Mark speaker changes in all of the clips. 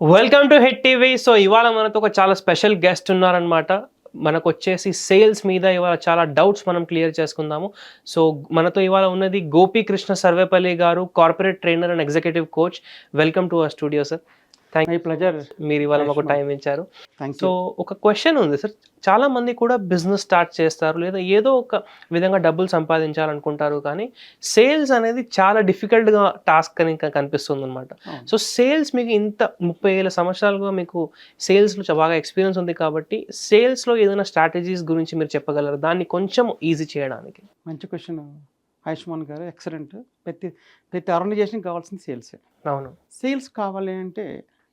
Speaker 1: Welcome to head TV so ఇవాళ మనతో ఒక చాలా స్పెషల్ గెస్ట్ ఉన్నారనమాట మనకు వచ్చేసి సేల్స్ మీద ఇవాళ చాలా డౌట్స్ మనం క్లియర్ చేసుకుందాము. సో మనతో ఇవాళ ఉన్నది Gopikrishna Sarvepalli garu corporate trainer and executive coach welcome to our studio sir thank
Speaker 2: my pleasure
Speaker 1: మీరు ఇవాళ మాకు. టైం ఇచ్చారు. సో
Speaker 2: యూ
Speaker 1: ఒక క్వశ్చన్ ఉంది సార్ చాలా మంది కూడా బిజినెస్ స్టార్ట్ చేస్తారు లేదా ఏదో ఒక విధంగా డబ్బులు సంపాదించాలనుకుంటారు కానీ సేల్స్ అనేది చాలా డిఫికల్ట్గా టాస్క్ అని ఇంకా కనిపిస్తుంది అనమాట సో సేల్స్ మీకు ఇంత ముప్పై వేల సంవత్సరాలుగా మీకు సేల్స్లో బాగా ఎక్స్పీరియన్స్ ఉంది కాబట్టి సేల్స్లో ఏదైనా స్ట్రాటజీస్ గురించి మీరు చెప్పగలరు? దాన్ని కొంచెం ఈజీ చేయడానికి.
Speaker 2: మంచి క్వశ్చన్ ఆయుష్మాన్ గారు ఎక్సలెంట్ ప్రతి ప్రతి ఆర్గనైజేషన్ కావాల్సింది సేల్స్
Speaker 1: అవును.
Speaker 2: సేల్స్ కావాలి అంటే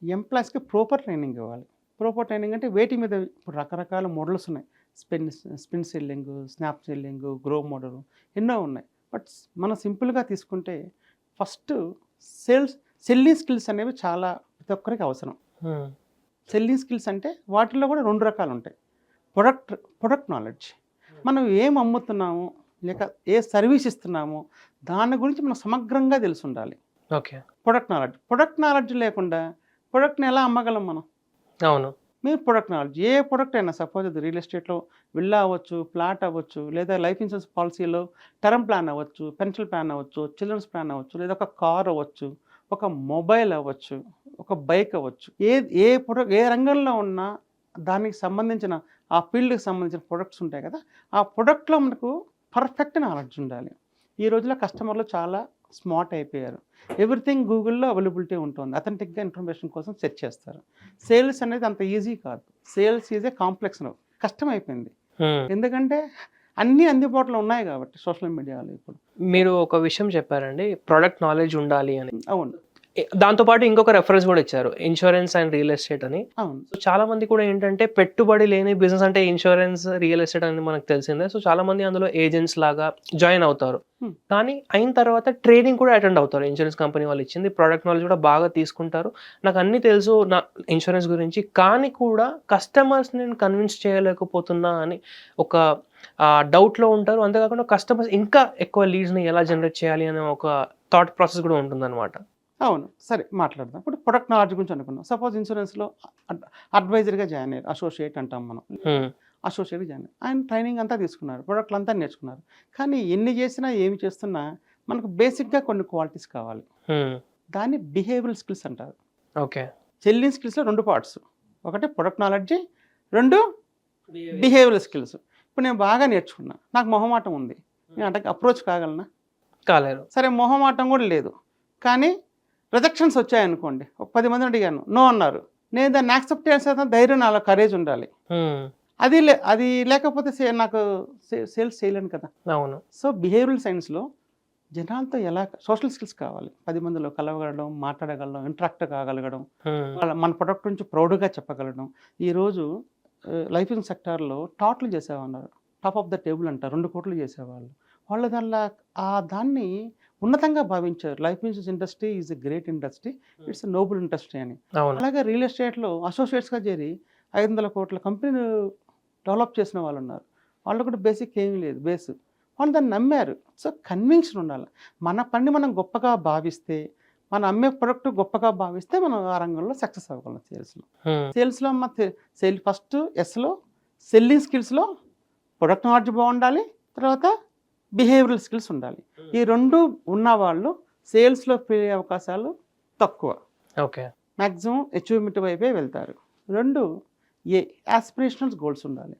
Speaker 2: ఎంప్లాయీస్కి ప్రాపర్ ట్రైనింగ్ ఇవ్వాలి. ప్రాపర్ ట్రైనింగ్ అంటే వేటి మీద ఇప్పుడు రకరకాల మోడల్స్ ఉన్నాయి. Spin spin selling snap selling grow model ఎన్నో ఉన్నాయి. బట్ మనం సింపుల్గా తీసుకుంటే ఫస్ట్ సేల్స్ సెల్లింగ్ స్కిల్స్ అనేవి చాలా ప్రతి ఒక్కరికి అవసరం. సెల్లింగ్ స్కిల్స్ అంటే వాటిల్లో కూడా రెండు రకాలు ఉంటాయి. ప్రొడక్ట్ ప్రొడక్ట్ నాలెడ్జ్ మనం ఏం అమ్ముతున్నాము? లేక ఏ సర్వీస్ ఇస్తున్నాము? దాని గురించి మనం సమగ్రంగా తెలిసి ఉండాలి.
Speaker 1: Okay.
Speaker 2: Product knowledge product knowledge లేకుండా ప్రొడక్ట్ని ఎలా అమ్మగలం మనం?
Speaker 1: అవును.
Speaker 2: మీరు ప్రొడక్ట్ నాలెడ్జ్ ఏ ప్రొడక్ట్ అయినా సపోజ్ అది రియల్ ఎస్టేట్లో విల్లా అవ్వచ్చు ఫ్లాట్ అవ్వచ్చు లేదా లైఫ్ ఇన్సూరెన్స్ పాలసీలో టర్మ్ ప్లాన్ అవ్వచ్చు పెన్షన్ ప్లాన్ అవ్వచ్చు చిల్డ్రన్స్ ప్లాన్ అవ్వచ్చు లేదా ఒక కార్ అవ్వచ్చు ఒక మొబైల్ అవ్వచ్చు ఒక బైక్ అవ్వచ్చు ఏ ఏ ప్రొడక్ట్ ఏ రంగంలో ఉన్నా దానికి సంబంధించిన ఆ ఫీల్డ్కి సంబంధించిన ప్రొడక్ట్స్ ఉంటాయి కదా ఆ ప్రొడక్ట్లో మనకు పర్ఫెక్ట్ నాలెడ్జ్ ఉండాలి. ఈ రోజుల్లో కస్టమర్లు చాలా స్మార్ట్ అయిపోయారు. ఎవ్రీథింగ్ గూగుల్లో అవైలబిలిటీ ఉంటుంది. అథెంటిక్గా ఇన్ఫర్మేషన్ కోసం సెర్చ్ చేస్తారు. సేల్స్ అనేది అంత ఈజీ కాదు. సేల్స్ ఈజ్ ఏ కాంప్లెక్స్ కష్టం అయిపోయింది. ఎందుకంటే అన్నీ అందుబాటులో ఉన్నాయి కాబట్టి సోషల్ మీడియాలో ఇప్పుడు.
Speaker 1: మీరు ఒక విషయం చెప్పారండి. ప్రొడక్ట్ నాలెడ్జ్ ఉండాలి అని.
Speaker 2: అవును.
Speaker 1: దాంతోపాటు ఇంకొక రెఫరెన్స్ కూడా ఇచ్చారు ఇన్సూరెన్స్ అండ్ రియల్ ఎస్టేట్ అని. సో చాలా మంది కూడా ఏంటంటే పెట్టుబడి లేని బిజినెస్ అంటే ఇన్సూరెన్స్ రియల్ ఎస్టేట్ అనేది మనకు తెలిసిందే. సో చాలా మంది అందులో ఏజెంట్స్ లాగా జాయిన్ అవుతారు.
Speaker 2: Hmm.
Speaker 1: కానీ అయిన తర్వాత ట్రేడింగ్ కూడా అటెండ్ అవుతారు. ఇన్సూరెన్స్ కంపెనీ వాళ్ళు ఇచ్చింది ప్రోడక్ట్ నాలెడ్జ్ కూడా బాగా తీసుకుంటారు. నాకు అన్ని తెలుసు నా ఇన్సూరెన్స్ గురించి కానీ కూడా కస్టమర్స్ నేను కన్విన్స్ చేయలేకపోతున్నా అని ఒక డౌట్లో ఉంటారు. అంతేకాకుండా కస్టమర్స్ ఇంకా ఎక్కువ లీడ్స్ని ఎలా జనరేట్ చేయాలి అనే ఒక థాట్ ప్రాసెస్ కూడా ఉంటుందన్నమాట.
Speaker 2: అవును. సరే మాట్లాడదాం. ఇప్పుడు ప్రొడక్ట్ నాలెడ్జ్ గురించి అనుకున్నాం సపోజ్ ఇన్సూరెన్స్లో అడ్వైజర్గా జాయిన్ అయ్యారు. అసోసియేట్ అంటాం మనం. అసోసియేట్ జాయిన్ అయ్యారు. ఆయన ట్రైనింగ్ అంతా తీసుకున్నారు. ప్రొడక్ట్లు అంతా నేర్చుకున్నారు. కానీ ఎన్ని చేసినా ఏమి చేస్తున్నా మనకు బేసిక్గా కొన్ని క్వాలిటీస్ కావాలి. దాన్ని బిహేవియరల్ స్కిల్స్ అంటారు.
Speaker 1: ఓకే.
Speaker 2: చెల్లింగ్ స్కిల్స్లో రెండు పార్ట్స్. ఒకటి ప్రొడక్ట్ నాలెడ్జ్ రెండు బిహేవియరల్ స్కిల్స్. ఇప్పుడు నేను బాగా నేర్చుకున్నా. నాకు మొహమాటం ఉంది. నేను అంటే అప్రోచ్ కాగలనా?
Speaker 1: కాలేరు
Speaker 2: సరే మొహమాటం కూడా లేదు. కానీ రిజెక్షన్స్ వచ్చాయనుకోండి. ఒక పది మందిని అడిగాను నో అన్నారు. నేను దాన్ని యాక్సెప్ట్ చేసేంత ధైర్యం నాలో కరేజ్ ఉండాలి. అది లే అది లేకపోతే సే- నాకు సేల్స్ చేయలేను కదా.
Speaker 1: అవును.
Speaker 2: సో బిహేవియరల్ సైన్స్లో జనాలతో ఎలా సోషల్ స్కిల్స్ కావాలి. పది మందిలో కలవగలడం మాట్లాడగలడం ఇంటరాక్ట్ కాగలగడం. వాళ్ళ మన ప్రొడక్ట్ గురించి ప్రౌడ్గా చెప్పగలడం. ఈరోజు లైఫ్ ఇన్ సెక్టార్లో టాట్లు చేసేవాళ్ళు. టాప్ ఆఫ్ ద టేబుల్ అంటారు రెండు కోట్లు చేసేవాళ్ళు. వాళ్ళు దానిలో ఆ దాన్ని ఉన్నతంగా భావించారు. Life insurance industry is a great industry it's noble industry అని. అలాగే రియల్ ఎస్టేట్లో అసోసియేట్స్గా చేరి ఐదు వందల కోట్ల కంపెనీ డెవలప్ చేసిన వాళ్ళు ఉన్నారు. వాళ్ళు కూడా బేసిక్ ఏమీ లేదు బేస్ వాళ్ళు దాన్ని నమ్మారు. సో కన్విన్షన్ ఉండాలి. మన పని మనం గొప్పగా భావిస్తే మన అమ్మే ప్రొడక్ట్ గొప్పగా భావిస్తే మనం ఆ రంగంలో సక్సెస్ అవ్వగలం సేల్స్లో. సేల్స్లో మా సేల్ ఫస్ట్ ఎస్లో సెల్లింగ్ స్కిల్స్లో ప్రొడక్ట్ నాలెడ్జ్ బాగుండాలి. తర్వాత బిహేవియరల్ స్కిల్స్ ఉండాలి. ఈ రెండు ఉన్న వాళ్ళు సేల్స్లో పెరిగే అవకాశాలు తక్కువ.
Speaker 1: ఓకే.
Speaker 2: మ్యాక్సిమం అచీవ్మెంట్ వైపే వెళ్తారు. రెండు ఏ యాస్పిరేషనల్ గోల్స్ ఉండాలి.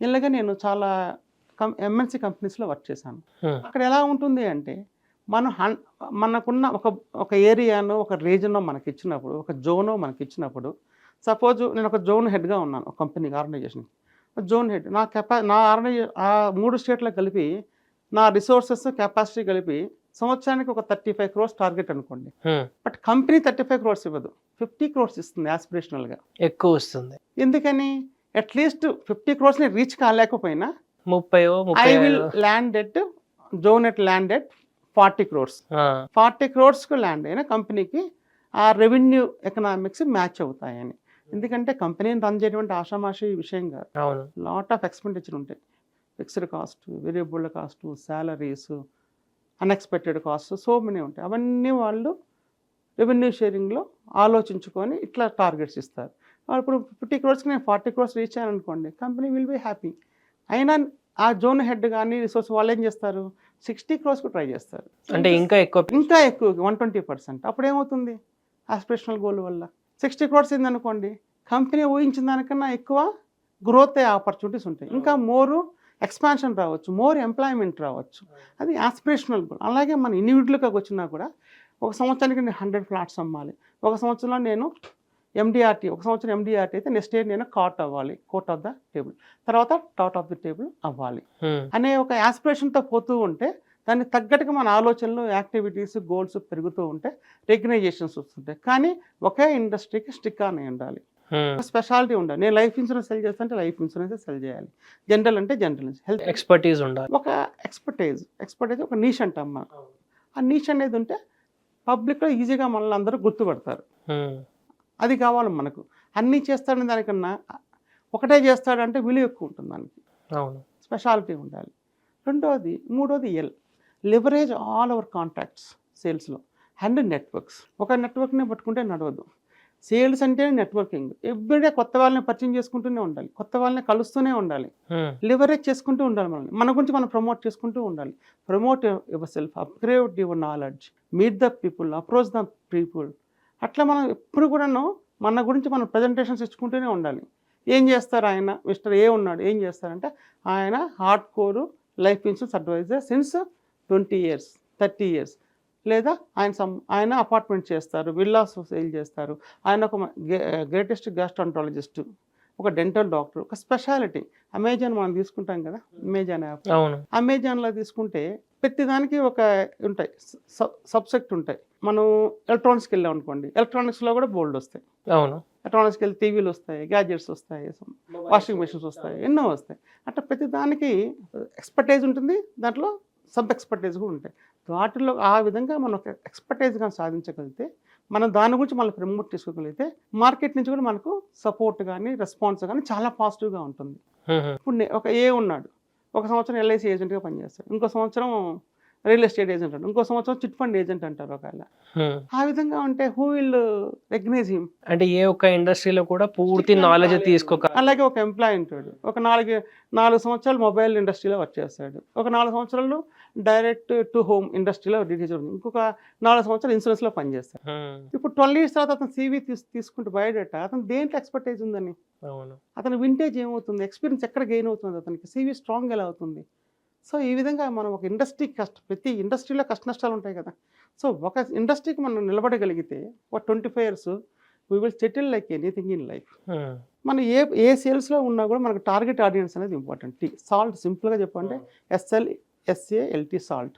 Speaker 2: ఇలాగే నేను చాలా కం ఎంఎన్సీ కంపెనీస్లో వర్క్ చేశాను. అక్కడ ఎలా ఉంటుంది అంటే మనం హన్ మనకున్న ఒక ఒక ఏరియాను ఒక రీజనో మనకి ఇచ్చినప్పుడు ఒక జోనో మనకి ఇచ్చినప్పుడు సపోజ్ నేను ఒక జోన్ హెడ్గా ఉన్నాను ఒక కంపెనీకి ఆర్గనైజేషన్ జోన్ హెడ్ నా కెపా నా ఆర్గనైజే ఆ మూడు స్టేట్లో కలిపి నా రిసోర్సెస్ కెపాసిటీ కలిపి సంవత్సరానికి ఒక థర్టీ ఫైవ్ క్రోర్స్ టార్గెట్ అనుకోండి. But company thirty five crores ఇవ్వదు. ఫిఫ్టీ క్రోర్స్ ఇస్తుంది యాస్పిరేషనల్గా
Speaker 1: ఎక్కువ వస్తుంది.
Speaker 2: ఎందుకని? అట్లీస్ట్ ఫిఫ్టీ క్రోర్స్ని రీచ్ కాలేకపోయినా
Speaker 1: ముప్పై
Speaker 2: I will land at zone at land at forty crores forty క్రోర్స్కు land అయిన కంపెనీకి ఆ రెవెన్యూ ఎకనామిక్స్ మ్యాచ్ అవుతాయని. ఎందుకంటే కంపెనీని రన్ చేయడం ఆషామాషి విషయం కాదు. లాట్ ఆఫ్ ఎక్స్పెండిచర్ ఉంటాయి. Fixed cost variable cost salaries unexpected cost so many ఉంటాయి. అవన్నీ వాళ్ళు రెవెన్యూ షేరింగ్లో ఆలోచించుకొని ఇట్లా టార్గెట్స్ ఇస్తారు. ఇప్పుడు ఫిఫ్టీ క్రోర్స్కి నేను ఫార్టీ క్రోర్స్ రీచ్ అయ్యాను అనుకోండి కంపెనీ విల్ బీ హ్యాపీ. అయినా ఆ జోన్ హెడ్ కానీ రిసోర్స్ వాళ్ళు ఏం చేస్తారు? సిక్స్టీ క్రోర్స్కి ట్రై చేస్తారు.
Speaker 1: అంటే ఇంకా ఎక్కువ
Speaker 2: ఇంకా ఎక్కువ వన్ ట్వంటీ పర్సెంట్. అప్పుడు ఏమవుతుంది? ఆస్పిరేషనల్ గోల్ వల్ల. సిక్స్టీ క్రోర్స్ ఏందనుకోండి కంపెనీ ఊహించిన దానికన్నా ఎక్కువ గ్రోత్ అయ్యే ఆపర్చునిటీస్ ఉంటాయి. ఇంకా మోరు ఎక్స్పాన్షన్ రావచ్చు మోర్ ఎంప్లాయ్మెంట్ రావచ్చు. అది ఆస్పిరేషనల్ గోల్. అలాగే మన ఇండివిజువల్గా వచ్చినా కూడా ఒక సంవత్సరానికి నేను హండ్రెడ్ ఫ్లాట్స్ అమ్మాలి. ఒక సంవత్సరంలో నేను ఎండిఆర్టీ ఒక సంవత్సరం ఎండిఆర్టీ అయితే నెక్స్ట్ ఇయర్ నేను కాట్ అవ్వాలి. Court of the table. తర్వాత టాట్ ఆఫ్ ది టేబుల్ అవ్వాలి. అనే ఒక యాస్పిరేషన్తో పోతూ ఉంటే దానికి తగ్గట్టుగా మన ఆలోచనలు యాక్టివిటీస్ గోల్స్ పెరుగుతూ ఉంటే రికగ్నైజేషన్స్ వస్తుంటాయి. కానీ ఒకే ఇండస్ట్రీకి స్టిక్ ఆన్ అయి ఉండాలి. స్పెషాలిటీ ఉండాలి. నేను లైఫ్ ఇన్సూరెన్స్ సెల్ చేస్తుంటే లైఫ్ ఇన్సూరెన్స్ సెల్ చేయాలి. జనరల్ అంటే జనరల్ హెల్త్
Speaker 1: ఎక్స్పర్టీస్ ఉండాలి.
Speaker 2: ఒక ఎక్స్పర్టైజ్ ఎక్స్పర్టైజ్ ఒక నీష్ అంటాం మనం ఆ నీష్ అనేది ఉంటే పబ్లిక్లో ఈజీగా మనల్ని అందరూ గుర్తుపడతారు. అది కావాలి మనకు. అన్నీ చేస్తాడని దానికన్నా ఒకటే చేస్తాడంటే విలువ ఎక్కువ ఉంటుంది దానికి.
Speaker 1: అవును.
Speaker 2: స్పెషాలిటీ ఉండాలి. రెండోది మూడోది L leverage all our contacts సేల్స్లో అండ్ నెట్వర్క్స్ ఒక నెట్వర్క్ని పట్టుకుంటే నడవదు. సేల్స్ అంటే నెట్వర్కింగ్. ఎవ్రీడే కొత్త వాళ్ళని పరిచయం చేసుకుంటూనే ఉండాలి. కొత్త వాళ్ళని కలుస్తూనే ఉండాలి. లివరేజ్ చేసుకుంటూ ఉండాలి మనం మన గురించి మనం ప్రమోట్ చేసుకుంటూ ఉండాలి. Promote yourself upgrade your knowledge meet the people approach the people అట్లా మనం ఎప్పుడు కూడాను మన గురించి మనం ప్రజెంటేషన్స్ ఇచ్చుకుంటూనే ఉండాలి. ఏం చేస్తారు ఆయన? మిస్టర్ ఏ ఉన్నాడు? ఏం చేస్తారంటే ఆయన hardcore life insurance advisor since twenty years thirty years లేదా ఆయన సమ్ ఆయన అపార్ట్మెంట్ చేస్తారు విల్లాస్ సేల్ చేస్తారు. ఆయన ఒక గ్రేటెస్ట్ గ్యాస్ట్రాంటాలజిస్ట్ ఒక డెంటల్ డాక్టర్ ఒక స్పెషాలిటీ. అమెజాన్ మనం తీసుకుంటాం కదా అమెజాన్ యాప్.
Speaker 1: అవును.
Speaker 2: అమెజాన్లో తీసుకుంటే ప్రతిదానికి ఒక ఉంటాయి సబ్సెక్ట్ ఉంటాయి. మనం ఎలక్ట్రానిక్స్కి వెళ్ళాం అనుకోండి ఎలక్ట్రానిక్స్లో కూడా బోల్డ్ వస్తాయి.
Speaker 1: అవును.
Speaker 2: ఎలక్ట్రానిక్స్కి వెళ్ళి టీవీలు వస్తాయి గ్యాడ్జెట్స్ వస్తాయి వాషింగ్ మెషిన్స్ వస్తాయి ఎన్నో వస్తాయి. అట్లా ప్రతి దానికి ఎక్స్పర్టైజ్ ఉంటుంది దాంట్లో సబ్ ఎక్స్పర్టైజ్ కూడా ఉంటాయి వాటిలో ఆ విధంగా మనం ఒక ఎక్స్పర్టైజ్ కానీ సాధించగలిగితే మనం దాని గురించి మళ్ళీ ప్రమోట్ చేసుకోగలిగితే మార్కెట్ నుంచి కూడా మనకు సపోర్ట్ కానీ రెస్పాన్స్ కానీ చాలా పాజిటివ్గా ఉంటుంది. ఇప్పుడు ఒక ఏ ఉన్నాడు ఒక సంవత్సరం ఎల్ఐసి ఏజెంట్గా పనిచేస్తాడు ఇంకో సంవత్సరం రియల్ ఎస్టేట్ ఏజెంట్ అంటాడు ఇంకో సంవత్సరం చిట్ ఫండ్ ఏజెంట్ అంటారు ఒకవేళ. ఆ విధంగా ఉంటే హూ విల్ రికగ్నైజ్ హిమ్
Speaker 1: అంటే ఏ ఒక్క ఇండస్ట్రీలో కూడా పూర్తి నాలెడ్జ్ తీసుకోక
Speaker 2: అలాగే ఒక ఎంప్లాయ్ ఉంటాడు. ఒక నాలుగు నాలుగు సంవత్సరాలు మొబైల్ ఇండస్ట్రీలో వర్క్ చేస్తాడు. ఒక నాలుగు సంవత్సరాలు డైరెక్ట్ టు హోమ్ ఇండస్ట్రీలో డీటెయిల్స్ ఇంకొక నాలుగు సంవత్సరాలు ఇన్సూరెన్స్లో పనిచేస్తాడు.
Speaker 1: హ్మ్.
Speaker 2: ఇప్పుడు ట్వెల్వ్ ఇయర్స్ తర్వాత అతను సీవీ తీసు తీసుకుంటే బయోడేటా అతను దేంట్లో ఎక్స్పర్టైజ్ ఉందని? అతని వింటేజ్ ఏమవుతుంది? ఎక్స్పీరియన్స్ ఎక్కడ గెయిన్ అవుతుంది? అతనికి సీవీ స్ట్రాంగ్ ఎలా అవుతుంది? సో ఈ విధంగా మనం ఒక ఇండస్ట్రీ కష్ట ప్రతి ఇండస్ట్రీలో కష్ట నష్టాలు ఉంటాయి కదా. సో ఒక ఇండస్ట్రీకి మనం నిలబడగలిగితే ఒక twenty five years we will settle like anything in life. మనం ఏ ఏ సేల్స్లో ఉన్నా కూడా మనకు టార్గెట్ ఆడియన్స్ అనేది ఇంపార్టెంట్ టీ సాల్ట్ సింపుల్గా చెప్పండి S L S A L T salt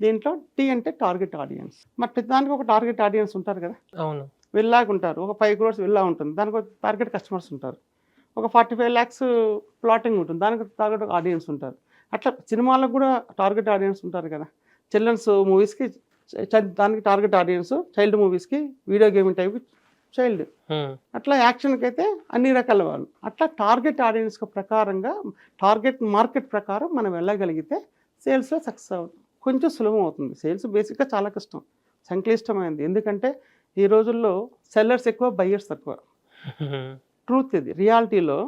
Speaker 2: దీంట్లో టీ అంటే టార్గెట్ ఆడియన్స్ మరి ప్రతిదానికి ఒక టార్గెట్ ఆడియన్స్ ఉంటారు కదా.
Speaker 1: అవును.
Speaker 2: వెళ్ళాగా ఉంటారు. ఒక ఫైవ్ క్రోర్స్ వెళ్ళా ఉంటుంది. దానికి ఒక టార్గెట్ కస్టమర్స్ ఉంటారు. ఒక ఫార్టీ ఫైవ్ ల్యాక్స్ ప్లాటింగ్ ఉంటుంది. దానికి టార్గెట్ ఆడియన్స్ ఉంటారు. అట్లా సినిమాలకు కూడా టార్గెట్ ఆడియన్స్ ఉంటారు కదా. చిల్డ్రన్స్ మూవీస్కి దానికి టార్గెట్ ఆడియన్స్ చైల్డ్ మూవీస్కి వీడియో గేమింగ్ టైప్ చైల్డ్. అట్లా యాక్షన్కి అయితే అన్ని రకాల వాళ్ళు. అట్లా టార్గెట్ ఆడియన్స్ ప్రకారంగా టార్గెట్ మార్కెట్ ప్రకారం మనం వెళ్ళగలిగితే సేల్స్లో సక్సెస్ అవుతుంది. కొంచెం సులభం అవుతుంది. సేల్స్ బేసిక్గా చాలా కష్టం. సంక్లిష్టమైనది ఎందుకంటే ఈ రోజుల్లో సెల్లర్స్ ఎక్కువ బయ్యర్స్ తక్కువ. ట్రూత్ ఇది. రియాలిటీలో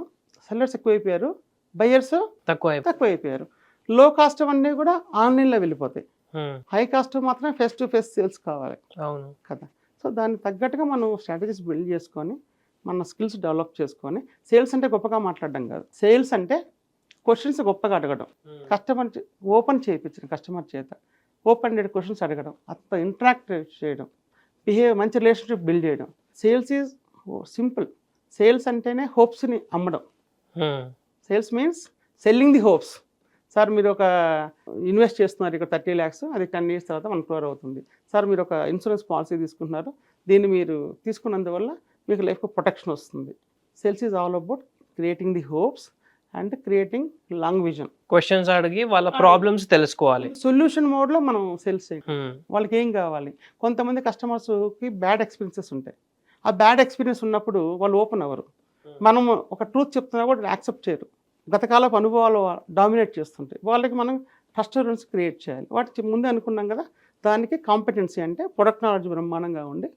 Speaker 2: సెల్లర్స్ ఎక్కువైపోయారు. బయ్యర్స్
Speaker 1: తక్కువ అయిపో-
Speaker 2: తక్కువైపోయారు. లో కాస్ట్ అన్నీ కూడా ఆన్లైన్లో వెళ్ళిపోతాయి. హై కాస్ట్ మాత్రమే ఫేస్ టు ఫేస్ సేల్స్ కావాలి.
Speaker 1: అవును.
Speaker 2: కదా. సో దానికి తగ్గట్టుగా మనం స్ట్రాటజీస్ బిల్డ్ చేసుకొని మన స్కిల్స్ డెవలప్ చేసుకొని సేల్స్ అంటే గొప్పగా మాట్లాడడం కాదు. సేల్స్ అంటే క్వశ్చన్స్ గొప్పగా అడగడం. కస్టమర్ ఓపెన్ చేయించడం కస్టమర్ చేత ఓపెన్ డెడ్ క్వశ్చన్స్ అడగడం. అంత ఇంటరాక్ట్ చేయడం. బిహేవ్ మంచి రిలేషన్షిప్ బిల్డ్ చేయడం. సేల్స్ ఈజ్ సింపుల్ సేల్స్ అంటేనే హోప్స్ని అమ్మడం. Sales means selling the hopes. Sir మీరు ఒక ఇన్వెస్ట్ చేస్తున్నారు ఇక్కడ థర్టీ ల్యాక్స్ అది టెన్ ఇయర్స్ తర్వాత వన్ క్రోర్ అవుతుంది. సార్ మీరు ఒక ఇన్సూరెన్స్ పాలసీ తీసుకుంటున్నారు. దీన్ని మీరు తీసుకున్నందువల్ల మీకు లైఫ్కి ప్రొటెక్షన్ వస్తుంది. Sales is all about creating the hopes and creating long vision.
Speaker 1: Questions అడిగి వాళ్ళ ప్రాబ్లమ్స్ తెలుసుకోవాలి.
Speaker 2: సొల్యూషన్ మోడ్లో మనం సేల్స్. వాళ్ళకి ఏం కావాలి? కొంతమంది కస్టమర్స్కి బ్యాడ్ ఎక్స్పీరియన్సెస్ ఉంటాయి. ఆ బ్యాడ్ ఎక్స్పీరియన్స్ ఉన్నప్పుడు వాళ్ళు ఓపెన్ అవ్వరు. మనం ఒక ట్రూత్ చెప్తున్నా కూడా యాక్సెప్ట్ చేయరు. గతకాలపు అనుభవాలు డామినేట్ చేస్తుంటాయి. వాళ్ళకి మనం ట్రస్టరెన్స్ క్రియేట్ చేయాలి. వాటి ముందే అనుకున్నాం కదా దానికి కాంపిటెన్సీ అంటే ప్రొడక్ట్ నాలెడ్జ్ బ్రహ్మాండంగా ఉండి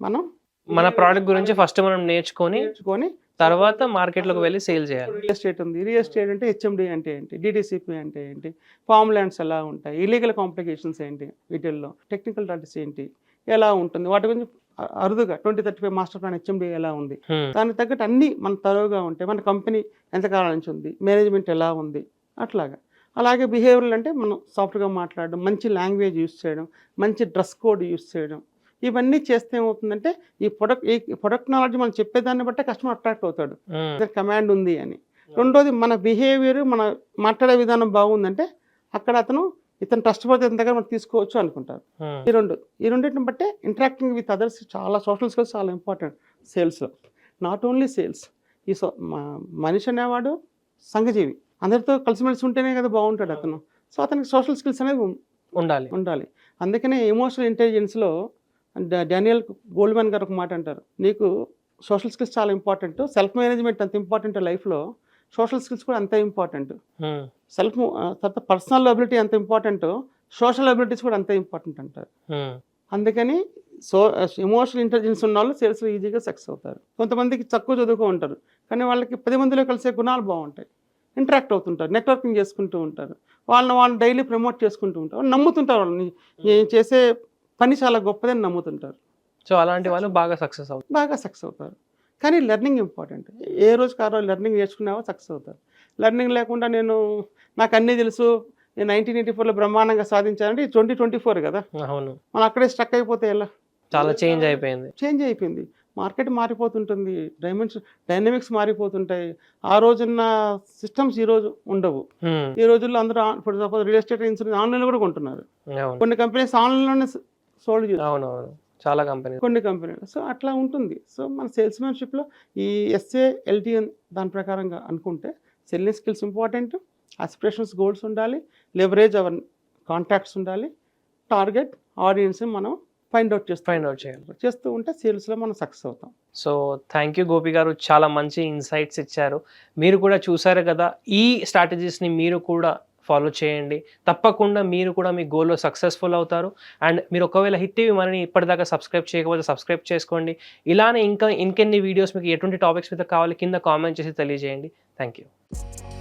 Speaker 2: మనం
Speaker 1: మన ప్రోడక్ట్ గురించి ఫస్ట్ మనం నేర్చుకొని
Speaker 2: నేర్చుకొని
Speaker 1: తర్వాత మార్కెట్లోకి వెళ్ళి సేల్ చేయాలి.
Speaker 2: రియల్ ఎస్టేట్ ఉంది. రియల్ ఎస్టేట్ అంటే హెచ్ఎండి అంటే ఏంటి? డిడిసిపి అంటే ఏంటి? ఫామ్ ల్యాండ్స్ ఎలా ఉంటాయి? ఇలీగల్ కాంప్లికేషన్స్ ఏంటి వీటిల్లో? టెక్నికల్ డాటస్ ఏంటి? ఎలా ఉంటుంది? వాటి గురించి అరుదుగా twenty thirty five master plan HMD ఎలా ఉంది. దానికి తగ్గట్టు అన్నీ మన తరువుగా ఉంటాయి. మన కంపెనీ ఎంతకాలం నుంచి ఉంది? మేనేజ్మెంట్ ఎలా ఉంది? అట్లాగా. అలాగే బిహేవియర్ అంటే మనం సాఫ్ట్గా మాట్లాడడం మంచి లాంగ్వేజ్ యూస్ చేయడం మంచి డ్రెస్ కోడ్ యూస్ చేయడం. ఇవన్నీ చేస్తే ఏమవుతుందంటే ఈ ప్రొడక్ట్ ఈ ప్రొడక్ట్ నాలెడ్జ్ మనం చెప్పేదాన్ని బట్టే కస్టమర్ అట్రాక్ట్ అవుతాడు. కమాండ్ ఉంది అని. రెండోది మన బిహేవియర్ మన మాట్లాడే విధానం బాగుందంటే అక్కడ అతను ఇతను ట్రస్ట్ పడితే ఎంత దగ్గర మనం తీసుకోవచ్చు అనుకుంటారు. ఈ రెండు ఈ రెండింటిని బట్టే ఇంటరాక్టింగ్ విత్ అదర్స్ చాలా సోషల్ స్కిల్స్ చాలా ఇంపార్టెంట్ సేల్స్లో నాట్ ఓన్లీ సేల్స్ ఈ సో మా- మనిషి అనేవాడు సంఘజీవి. అందరితో కలిసిమెలిసి ఉంటేనే కదా బాగుంటాడు అతను. సో అతనికి సోషల్ స్కిల్స్ అనేది ఉం-
Speaker 1: ఉండాలి.
Speaker 2: ఉండాలి. అందుకనే ఎమోషనల్ ఇంటెలిజెన్స్లో డానియల్ గోల్డ్మెన్ గారు ఒక మాట అంటారు. నీకు సోషల్ స్కిల్స్ చాలా ఇంపార్టెంట్ సెల్ఫ్ మేనేజ్మెంట్ అంత ఇంపార్టెంట్ లైఫ్లో సోషల్ స్కిల్స్ కూడా అంతే ఇంపార్టెంట్. సెల్ఫ్ తర్వాత పర్సనల్ అబిలిటీ ఎంత ఇంపార్టెంట్ సోషల్ అబిలిటీస్ కూడా అంతే ఇంపార్టెంట్ అంటారు. అందుకని సో ఎమోషనల్ ఇంటెలిజెన్స్ ఉన్న వాళ్ళు సేల్స్లో ఈజీగా సక్సెస్ అవుతారు. కొంతమందికి తక్కువ చదువుకో ఉంటారు కానీ వాళ్ళకి పది మందిలో కలిసే గుణాలు బాగుంటాయి. ఇంటరాక్ట్ అవుతుంటారు నెట్వర్కింగ్ చేసుకుంటూ ఉంటారు. వాళ్ళని వాళ్ళు డైలీ ప్రమోట్ చేసుకుంటూ ఉంటారు. నమ్ముతుంటారు వాళ్ళని. నేను చేసే పని చాలా గొప్పదని నమ్ముతుంటారు.
Speaker 1: సో అలాంటి వాళ్ళు బాగా సక్సెస్ అవుతారు.
Speaker 2: బాగా సక్సెస్ అవుతారు. కానీ లెర్నింగ్ ఇంపార్టెంట్. ఏ రోజుకి ఆ రోజు లెర్నింగ్ నేర్చుకున్నావో సక్సెస్ అవుతారు. లెర్నింగ్ లేకుండా నేను నాకు అన్నీ తెలుసు నేను నైన్టీన్ ఎయిటీ ఫోర్లో బ్రహ్మాండంగా సాధించానంటే ట్వంటీ ట్వంటీ ఫోర్ కదా.
Speaker 1: అవును.
Speaker 2: మనం అక్కడే స్టక్ అయిపోతే ఎలా?
Speaker 1: చాలా చేంజ్ అయిపోయింది.
Speaker 2: చేంజ్ అయిపోయింది. మార్కెట్ మారిపోతుంటుంది. డైమెన్స్ డైనమిక్స్ మారిపోతుంటాయి. ఆ రోజున్న సిస్టమ్స్ ఈ రోజు ఉండవు. ఈ రోజుల్లో అందరూ ఇప్పుడు సపోజ్ రియల్ ఎస్టేట్ ఇన్సూరెన్స్ ఆన్లైన్లో కూడా కొంటున్నారు. కొన్ని కంపెనీస్ ఆన్లైన్లోనే సోల్డ్ చేస్తారు
Speaker 1: అవును అవును చాలా కంపెనీ
Speaker 2: కొన్ని కంపెనీలు. సో అట్లా ఉంటుంది. సో మన సేల్స్మెన్షిప్లో ఈ ఎస్ఏ ఎల్టీఎన్ దాని ప్రకారంగా అనుకుంటే selling skills important aspirations goals ఉండాలి లెవరేజ్ అవర్ కాంటాక్ట్స్ ఉండాలి టార్గెట్ ఆడియన్స్ మనం ఫైండ్ అవుట్ చేస్తాం.
Speaker 1: ఫైండ్ అవుట్ చేయాలి.
Speaker 2: చేస్తూ ఉంటే సేల్స్లో మనం సక్సెస్ అవుతాం.
Speaker 1: సో థ్యాంక్ యూ గోపి గారు. చాలా మంచి ఇన్సైట్స్ ఇచ్చారు. మీరు కూడా చూసారు కదా ఈ స్ట్రాటజీస్ని మీరు కూడా ఫాలో చేయండి. తప్పకుండా మీరు కూడా మీ గోల్లో సక్సెస్ఫుల్ అవుతారు. అండ్ మీరు ఒకవేళ హిట్ టీవీ మనని ఇప్పటిదాకా సబ్స్క్రైబ్ చేయకపోతే సబ్స్క్రైబ్ చేసుకోండి. ఇలానే ఇంకా ఇంకెన్ని వీడియోస్ మీకు ఎటువంటి టాపిక్స్ మీద కావాలి కింద కామెంట్ చేసి తెలియజేయండి. Thank you